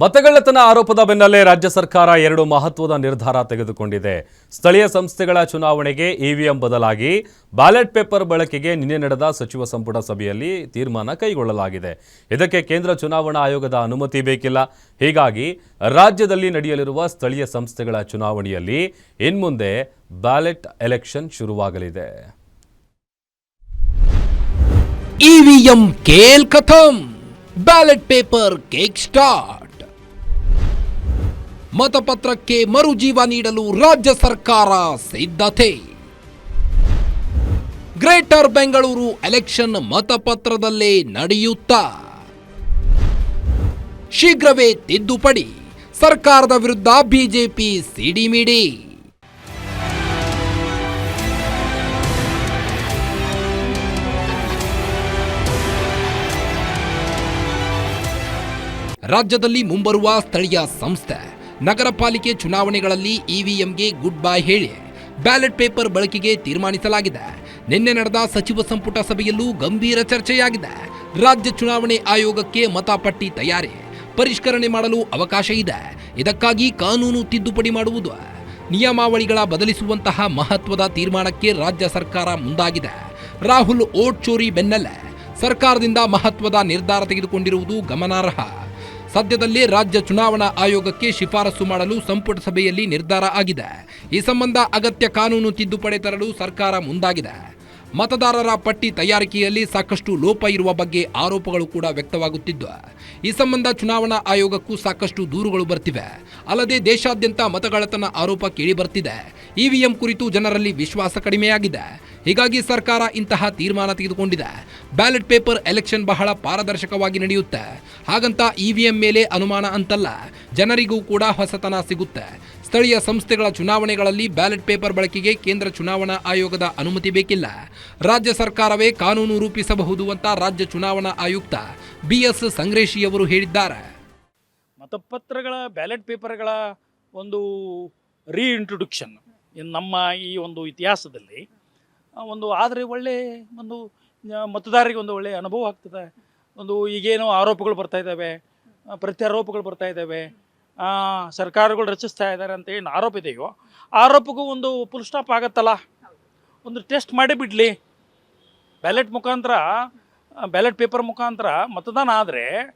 ಮತಗಳ್ಳತನ ಆರೋಪದ ಬೆನ್ನಲ್ಲೇ ರಾಜ್ಯ ಸರ್ಕಾರ ಎರಡು ಮಹತ್ವದ ನಿರ್ಧಾರ ತೆಗೆದುಕೊಂಡಿದೆ. ಸ್ಥಳೀಯ ಸಂಸ್ಥೆಗಳ ಚುನಾವಣೆಗೆ ಇವಿಎಂ ಬದಲಾಗಿ ಬ್ಯಾಲೆಟ್ ಪೇಪರ್ ಬಳಕೆಗೆ ನಿನ್ನೆ ನಡೆದ ಸಚಿವ ಸಂಪುಟ ಸಭೆಯಲ್ಲಿ ತೀರ್ಮಾನ ಕೈಗೊಳ್ಳಲಾಗಿದೆ. ಇದಕ್ಕೆ ಕೇಂದ್ರ ಚುನಾವಣಾ ಆಯೋಗದ ಅನುಮತಿ ಬೇಕಿಲ್ಲ. ಹೀಗಾಗಿ ರಾಜ್ಯದಲ್ಲಿ ನಡೆಯಲಿರುವ ಸ್ಥಳೀಯ ಸಂಸ್ಥೆಗಳ ಚುನಾವಣೆಯಲ್ಲಿ ಇನ್ಮುಂದೆ ಬ್ಯಾಲೆಟ್ ಎಲೆಕ್ಷನ್ ಶುರುವಾಗಲಿದೆ. ಇವಿಎಂ ಕೇಲ್ ಕಥಂ. ಬ್ಯಾಲೆಟ್ ಪೇಪರ್ ಕೇಕ್ ಸ್ಟಾರ್ಟ್. ಮತಪತ್ರಕ್ಕೆ ಮರುಜೀವ ನೀಡಲು ರಾಜ್ಯ ಸರ್ಕಾರ ಸಿದ್ಧತೆ. ಗ್ರೇಟರ್ ಬೆಂಗಳೂರು ಎಲೆಕ್ಷನ್ ಮತಪತ್ರದಲ್ಲೇ ನಡೆಯುತ್ತಾ? ಶೀಘ್ರವೇ ತಿದ್ದುಪಡಿ. ಸರ್ಕಾರದ ವಿರುದ್ಧ ಬಿಜೆಪಿ ಸಿಡಿಮಿಡಿ. ರಾಜ್ಯದಲ್ಲಿ ಮುಂಬರುವ ಸ್ಥಳೀಯ ಸಂಸ್ಥೆ. ನಗರ ಪಾಲಿಕೆ ಚುನಾವಣೆಗಳಲ್ಲಿ ಇವಿಎಂಗೆ ಗುಡ್ ಬೈ ಹೇಳಿ ಬ್ಯಾಲೆಟ್ ಪೇಪರ್ ಬಳಕೆಗೆ ತೀರ್ಮಾನಿಸಲಾಗಿದೆ. ನಿನ್ನೆ ನಡೆದ ಸಚಿವ ಸಂಪುಟ ಸಭೆಯಲ್ಲೂ ಗಂಭೀರ ಚರ್ಚೆಯಾಗಿದೆ. ರಾಜ್ಯ ಚುನಾವಣೆ ಆಯೋಗಕ್ಕೆ ಮತಪಟ್ಟಿ ತಯಾರಿ, ಪರಿಷ್ಕರಣೆ ಮಾಡಲು ಅವಕಾಶ ಇದೆ. ಇದಕ್ಕಾಗಿ ಕಾನೂನು ತಿದ್ದುಪಡಿ ಮಾಡುವುದು, ನಿಯಮಾವಳಿಗಳ ಬದಲಿಸುವಂತಹ ಮಹತ್ವದ ತೀರ್ಮಾನಕ್ಕೆ ರಾಜ್ಯ ಸರ್ಕಾರ ಮುಂದಾಗಿದೆ. ರಾಹುಲ್ ಓಟ್ ಚೋರಿ ಬೆನ್ನಲ್ಲೇ ಸರ್ಕಾರದಿಂದ ಮಹತ್ವದ ನಿರ್ಧಾರ ತೆಗೆದುಕೊಂಡಿರುವುದು ಗಮನಾರ್ಹ. ಸದ್ಯದಲ್ಲೇ ರಾಜ್ಯ ಚುನಾವಣಾ ಆಯೋಗಕ್ಕೆ ಶಿಫಾರಸು ಮಾಡಲು ಸಂಪುಟ ಸಭೆಯಲ್ಲಿ ನಿರ್ಧಾರ ಆಗಿದೆ. ಈ ಸಂಬಂಧ ಅಗತ್ಯ ಕಾನೂನು ತಿದ್ದುಪಡಿ ತರಲು ಸರ್ಕಾರ ಮುಂದಾಗಿದೆ. ಮತದಾರರ ಪಟ್ಟಿ ತಯಾರಿಕೆಯಲ್ಲಿ ಸಾಕಷ್ಟು ಲೋಪ ಇರುವ ಬಗ್ಗೆ ಆರೋಪಗಳು ಕೂಡ ವ್ಯಕ್ತವಾಗುತ್ತಿದ್ದು, ಈ ಸಂಬಂಧ ಚುನಾವಣಾ ಆಯೋಗಕ್ಕೂ ಸಾಕಷ್ಟು ದೂರುಗಳು ಬರ್ತಿವೆ. ಅಲ್ಲದೆ ದೇಶಾದ್ಯಂತ ಮತಗಳತನ ಆರೋಪ ಕೇಳಿಬರ್ತಿದೆ ಇವಿಎಂ ಕುರಿತು ಜನರಲ್ಲಿ ವಿಶ್ವಾಸ ಕಡಿಮೆಯಾಗಿದೆ. ಹೀಗಾಗಿ ಸರ್ಕಾರ ಇಂತಹ ತೀರ್ಮಾನ ತೆಗೆದುಕೊಂಡಿದೆ. ಬ್ಯಾಲೆಟ್ ಪೇಪರ್ ಎಲೆಕ್ಷನ್ ಬಹಳ ಪಾರದರ್ಶಕವಾಗಿ ನಡೆಯುತ್ತೆ. ಹಾಗಂತ ಇವಿಎಂ ಮೇಲೆ ಅನುಮಾನ ಅಂತಲ್ಲ, ಜನರಿಗೂ ಕೂಡ ಹೊಸತನ ಸಿಗುತ್ತೆ. ಸ್ಥಳೀಯ ಸಂಸ್ಥೆಗಳ ಚುನಾವಣೆಗಳಲ್ಲಿ ಬ್ಯಾಲೆಟ್ ಪೇಪರ್ ಬಳಕೆಗೆ ಕೇಂದ್ರ ಚುನಾವಣಾ ಆಯೋಗದ ಅನುಮತಿ ಬೇಕಿಲ್ಲ. ರಾಜ್ಯ ಸರ್ಕಾರವೇ ಕಾನೂನು ರೂಪಿಸಬಹುದು ಅಂತ ರಾಜ್ಯ ಚುನಾವಣಾ ಆಯುಕ್ತ ಬಿಎಸ್ ಸಂಗ್ರೇಶಿಯವರು ಹೇಳಿದ್ದಾರೆ. ಮತಪತ್ರಗಳ, ಬ್ಯಾಲೆಟ್ ಪೇಪರ್ಗಳ ಒಂದು ರೀಇಂಟ್ರೊಡಕ್ಷನ್ ನಮ್ಮ ಈ ಒಂದು ಇತಿಹಾಸದಲ್ಲಿ ಒಂದು ಆದರೆ ಒಳ್ಳೆ ಒಂದು ಮತದಾರರಿಗೆ ಒಂದು ಒಳ್ಳೆಯ ಅನುಭವ ಆಗ್ತದೆ. ಒಂದು ಈಗೇನೋ ಆರೋಪಗಳು ಬರ್ತಾ ಇದ್ದಾವೆ ಪ್ರತ್ಯಾರೋಪಗಳು ಬರ್ತಾ ಇದ್ದಾವೆ ಸರ್ಕಾರಗಳು ರಚಿಸ್ತಾ ಇದ್ದಾರೆ ಅಂತ ಏನು ಆರೋಪ ಇದೆಯೋ, ಆರೋಪಕ್ಕೂ ಒಂದು ಫುಲ್ ಸ್ಟಾಪ್ ಆಗತ್ತಲ್ಲ? ಒಂದು ಟೆಸ್ಟ್ ಮಾಡಿ ಬಿಡಲಿ. ಬ್ಯಾಲೆಟ್ ಮುಖಾಂತರ ಬ್ಯಾಲೆಟ್ ಪೇಪರ್ ಮುಖಾಂತರ ಮತದಾನ ಆದರೆ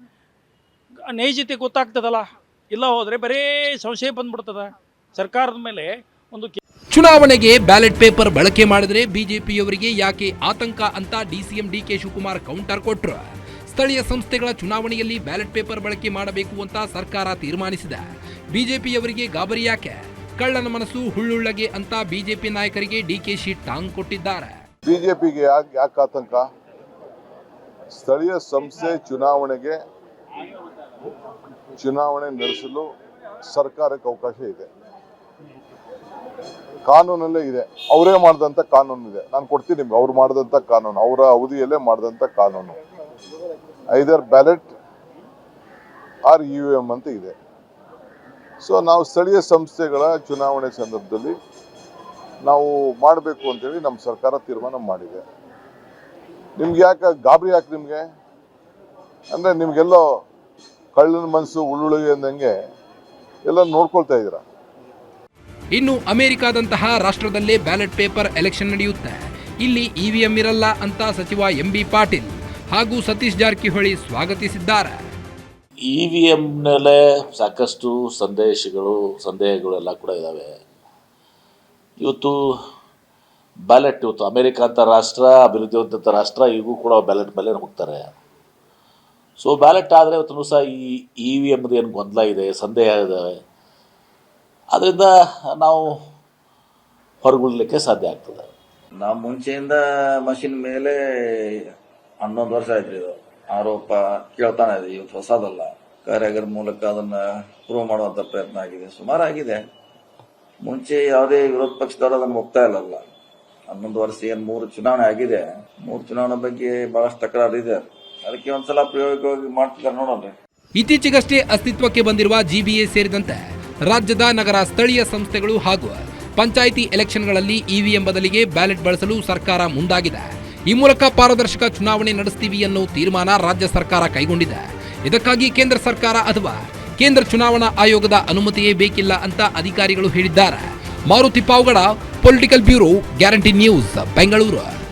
ನೈಜತೆ ಗೊತ್ತಾಗ್ತದಲ್ಲ? ಇಲ್ಲ ಹೋದರೆ ಬರೀ ಸಂಶಯ ಬಂದ್ಬಿಡ್ತದೆ. ಸರ್ಕಾರದ ಮೇಲೆ ಒಂದು ಕೆ- ಚುನಾವಣೆಗೆ ಬ್ಯಾಲೆಟ್ ಪೇಪರ್ ಬಳಕೆ ಮಾಡಿದ್ರೆ ಬಿಜೆಪಿಯವರಿಗೆ ಯಾಕೆ ಆತಂಕ ಅಂತ ಡಿಸಿಎಂ ಡಿಕೆ ಶಿವಕುಮಾರ್ ಕೌಂಟರ್ ಕೊಟ್ರು. ಸ್ಥಳೀಯ ಸಂಸ್ಥೆಗಳ ಚುನಾವಣೆಯಲ್ಲಿ ಬ್ಯಾಲೆಟ್ ಪೇಪರ್ ಬಳಕೆ ಮಾಡಬೇಕು ಅಂತ ಸರ್ಕಾರ ತೀರ್ಮಾನಿಸಿದೆ. ಬಿಜೆಪಿಯವರಿಗೆ ಗಾಬರಿ ಯಾಕೆ? ಕಳ್ಳನ ಮನಸ್ಸು ಹುಳ್ಳುಳ್ಳಗೆ ಅಂತ ಬಿಜೆಪಿ ನಾಯಕರಿಗೆ ಡಿಕೆಶಿ ಟಾಂಗ್ ಕೊಟ್ಟಿದ್ದಾರೆ. ಬಿಜೆಪಿಗೆ ಯಾಕೆ ಯಾಕೆ ಆತಂಕ? ಸ್ಥಳೀಯ ಸಂಸ್ಥೆ ಚುನಾವಣೆಗೆ ಚುನಾವಣೆ ನಡೆಸಲು ಸರ್ಕಾರಕ್ಕೆ ಅವಕಾಶ ಇದೆ. ಕಾನೂನಲ್ಲೇ ಇದೆ. ಅವರೇ ಮಾಡಿದಂಥ ಕಾನೂನು ಇದೆ. ನಾನು ಕೊಡ್ತೀನಿ ನಿಮ್ಗೆ. ಅವ್ರು ಮಾಡಿದಂಥ ಕಾನೂನು. ಅವರ ಅವಧಿಯಲ್ಲೇ ಮಾಡಿದಂಥ ಕಾನೂನು. Either ballot or EVM ಅಂತ ಇದೆ. ಸೊ ನಾವು ಸ್ಥಳೀಯ ಸಂಸ್ಥೆಗಳ ಚುನಾವಣೆ ಸಂದರ್ಭದಲ್ಲಿ ನಾವು ಮಾಡಬೇಕು ಅಂತೇಳಿ ನಮ್ಮ ಸರ್ಕಾರ ತೀರ್ಮಾನ ಮಾಡಿದೆ. ನಿಮ್ಗೆ ಯಾಕೆ ಗಾಬರಿ ಯಾಕೆ ನಿಮಗೆ? ಅಂದರೆ ನಿಮಗೆಲ್ಲೋ ಕಳ್ಳನ ಮನಸ್ಸು ಉಳ್ಳುಳಿಗೆ ಅಂದಂಗೆ ಎಲ್ಲ ನೋಡ್ಕೊಳ್ತಾ ಇದ್ದೀರಾ? ಇನ್ನು ಅಮೆರಿಕಾದಂತಹ ರಾಷ್ಟ್ರದಲ್ಲೇ ಬ್ಯಾಲೆಟ್ ಪೇಪರ್ ಎಲೆಕ್ಷನ್ ನಡೆಯುತ್ತೆ. ಇಲ್ಲಿ ಇವಿಎಂ ಇರಲ್ಲ ಅಂತ ಸಚಿವ ಎಂಬಿ ಪಾಟೀಲ್ ಹಾಗೂ ಸತೀಶ್ ಜಾರಕಿಹೊಳಿ ಸ್ವಾಗತಿಸಿದ್ದಾರೆ. ಇ ವಿ ಎಮ್ನಲ್ಲೇ ಸಾಕಷ್ಟು ಸಂದೇಶಗಳು ಸಂದೇಹಗಳೆಲ್ಲ ಕೂಡ ಇದ್ದಾವೆ ಇವತ್ತು ಬ್ಯಾಲೆಟ್ ಇವತ್ತು ಅಮೇರಿಕ ಅಂತ ರಾಷ್ಟ್ರ ಅಭಿವೃದ್ಧಿ ಹೊಂದಂಥ ರಾಷ್ಟ್ರ ಈಗೂ ಕೂಡ ಬ್ಯಾಲೆಟ್ ಮೇಲೆ ಹೋಗ್ತಾರೆ. ಸೊ ಬ್ಯಾಲೆಟ್ ಆದರೆ ಇವತ್ತು ಸಹ ಈ ಇ ವಿ ಎಮ್ದು ಏನು ಗೊಂದಲ ಇದೆ ಸಂದೇಹ ಇದ್ದಾವೆ ಅದರಿಂದ ನಾವು ಹೊರಗುಳ್ಲಿಕ್ಕೆ ಸಾಧ್ಯ ಆಗ್ತದೆ. ನಾವು ಮುಂಚೆಯಿಂದ ಮಷಿನ್ ಮೇಲೆ ಹನ್ನೊಂದು ವರ್ಷ ಆಯ್ತು ಇದು. ಆರೋಪ ಕೇಳ್ತಾನೆ ಇದೆ ಇವತ್ತು ಹೊಸದಲ್ಲ. ಕಾರ್ಯಾಗಾರ ಮೂಲಕ ಅದನ್ನ ಪ್ರೂವ್ ಮಾಡುವಂತ ಪ್ರಯತ್ನ ಆಗಿದೆ. ಸುಮಾರು ಆಗಿದೆ. ಮುಂಚೆ ಯಾವುದೇ ವಿರೋಧ ಪಕ್ಷದವರು ಅದನ್ನು ಒಪ್ತಾ ಇಲ್ಲಲ್ಲ. ಹನ್ನೊಂದು ವರ್ಷ ಏನ್ ಮೂರು ಚುನಾವಣೆ ಆಗಿದೆ. ಮೂರು ಚುನಾವಣೆ ಬಗ್ಗೆ ಬಹಳಷ್ಟು ತಕರಾರು ಇದೆ. ಅದಕ್ಕೆ ಒಂದ್ಸಲ ಪ್ರಯೋಗವಾಗಿ ಮಾಡ್ತಿದ್ದಾರೆ ನೋಡೋಣ. ಇತ್ತೀಚೆಗಷ್ಟೇ ಅಸ್ತಿತ್ವಕ್ಕೆ ಬಂದಿರುವ ಜಿಬಿಎ ಸೇರಿದಂತೆ ರಾಜ್ಯದ ನಗರ ಸ್ಥಳೀಯ ಸಂಸ್ಥೆಗಳು ಹಾಗೂ ಪಂಚಾಯಿತಿ ಎಲೆಕ್ಷನ್ಗಳಲ್ಲಿ ಇವಿಎಂ ಬದಲಿಗೆ ಬ್ಯಾಲೆಟ್ ಬಳಸಲು ಸರ್ಕಾರ ಮುಂದಾಗಿದೆ. ಈ ಮೂಲಕ ಪಾರದರ್ಶಕ ಚುನಾವಣೆ ನಡೆಸ್ತೀವಿ ಅನ್ನೋ ತೀರ್ಮಾನ ರಾಜ್ಯ ಸರ್ಕಾರ ಕೈಗೊಂಡಿದೆ. ಇದಕ್ಕಾಗಿ ಕೇಂದ್ರ ಸರ್ಕಾರ ಅಥವಾ ಕೇಂದ್ರ ಚುನಾವಣಾ ಆಯೋಗದ ಅನುಮತಿಯೇ ಬೇಕಿಲ್ಲ ಅಂತ ಅಧಿಕಾರಿಗಳು ಹೇಳಿದ್ದಾರೆ. Maruti Pavagada, political bureau, guarantee news, Bengaluru.